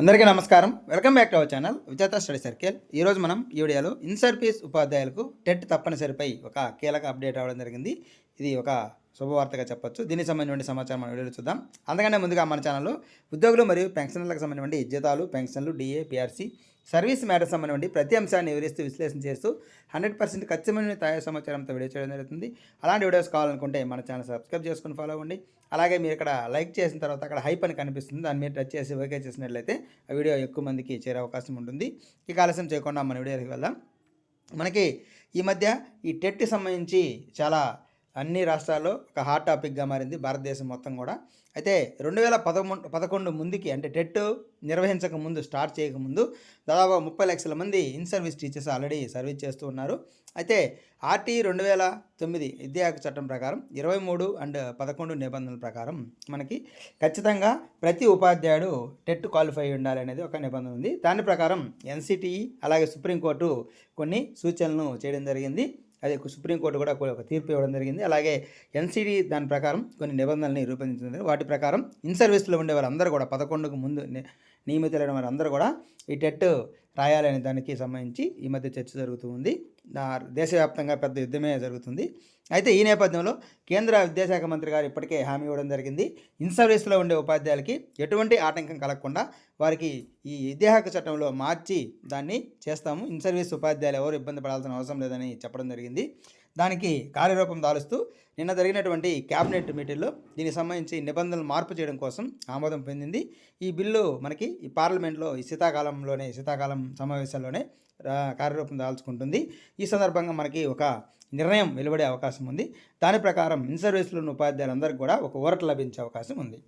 అందరికీ నమస్కారం. Welcome back to our channel Vijetha study circle. ఈరోజు మనం ఈ వీడియోలో ఇన్సర్పీస్ ఉపాధ్యాయులకు టెట్ తప్పనిసరిపై ఒక కీలక అప్డేట్ అవ్వడం జరిగింది. ఇది ఒక శుభవార్తగా చెప్పొచ్చు. దీనికి సంబంధించిన సమాచారం మనం వీడియోలో చూద్దాం. అందుకనే ముందుగా మన ఛానల్లో ఉద్యోగులు మరియు పెన్షన్లకు సంబంధించిన జీతాలు పెన్షన్లు డిఏ పిఆర్సీ సర్వీస్ మ్యాటర్ సంబంధించి ప్రతి అంశాన్ని వివరిస్తూ విశ్లేషణ చేస్తూ హండ్రెడ్ పర్సెంట్ ఖచ్చితమైన తయారు సమాచారంతో వీడియో చేయడం జరుగుతుంది. అలాంటి వీడియోస్ కావాలనుకుంటే మన ఛానల్ సబ్స్క్రైబ్ చేసుకుని ఫాలో అవ్వండి. అలాగే మీరు ఇక్కడ లైక్ చేసిన తర్వాత అక్కడ హైప్ అని కనిపిస్తుంది. దాన్ని మీరు టచ్ చేసి ఓకే చేసినట్లయితే ఆ వీడియో ఎక్కువ మందికి చేరే అవకాశం ఉంటుంది. ఇక ఆలస్యం చేయకుండా మన వీడియోకి వెళ్దాం. మనకి ఈ మధ్య ఈ టెట్కి సంబంధించి చాలా అన్ని రాష్ట్రాల్లో ఒక హాట్ టాపిక్గా మారింది భారతదేశం మొత్తం కూడా. అయితే రెండు వేల పదకొండు పదకొండు ముందుకి అంటే టెట్ నిర్వహించక ముందు స్టార్ట్ చేయకముందు దాదాపు ముప్పై లక్షల మంది in service teachers already service చేస్తూ ఉన్నారు. అయితే ఆర్టీ రెండు వేల తొమ్మిది విద్యా చట్టం ప్రకారం ఇరవై మూడు అండ్ పదకొండు నిబంధనల ప్రకారం మనకి ఖచ్చితంగా ప్రతి ఉపాధ్యాయుడు టెట్ క్వాలిఫై ఉండాలి అనేది ఒక నిబంధన ఉంది. దాని ప్రకారం ఎన్సిటిఈ అలాగే సుప్రీంకోర్టు కొన్ని సూచనలను చేయడం జరిగింది. అది సుప్రీంకోర్టు కూడా ఒక తీర్పు ఇవ్వడం జరిగింది. అలాగే ఎన్సీడీ దాని ప్రకారం కొన్ని నిబంధనల్ని రూపొందించింది వాటి ప్రకారం ఇన్ సర్వీస్లో ఉండే వారందరూ కూడా పదకొండుకు ముందు నియమితులైన వారందరూ కూడా ఈ టెట్ రాయాలనే దానికి సంబంధించి ఈ మధ్య చర్చ జరుగుతూ ఉంది. దేశవ్యాప్తంగా పెద్ద యుద్ధమే జరుగుతుంది. అయితే ఈ నేపథ్యంలో కేంద్ర విద్యాశాఖ మంత్రి గారు ఇప్పటికే హామీ ఇవ్వడం జరిగింది. ఇన్ సర్వీస్లో ఉండే ఉపాధ్యాయులకి ఎటువంటి ఆటంకం కలగకుండా వారికి ఈ విద్యాహక్కు చట్టంలో మార్చి దాన్ని చేస్తాము. ఇన్ సర్వీస్ ఉపాధ్యాయులు ఎవరు ఇబ్బంది పడాల్సిన అవసరం లేదని చెప్పడం జరిగింది. దానికి కార్యరూపం దాలుస్తూ నిన్న జరిగినటువంటి క్యాబినెట్ మీటింగ్లో దీనికి సంబంధించి నిబంధనలు మార్పు చేయడం కోసం ఆమోదం పొందింది. ఈ బిల్లు మనకి ఈ పార్లమెంట్లో ఈ శీతాకాలంలోనే శీతాకాలం సమావేశాల్లోనే కార్యరూపం దాల్చుకుంటుంది. ఈ సందర్భంగా మనకి ఒక నిర్ణయం వెలువడే అవకాశం ఉంది. దాని ప్రకారం ఇన్ సర్వీస్లో ఉన్న ఉపాధ్యాయులందరికీ కూడా ఒక ఊరట లభించే అవకాశం ఉంది.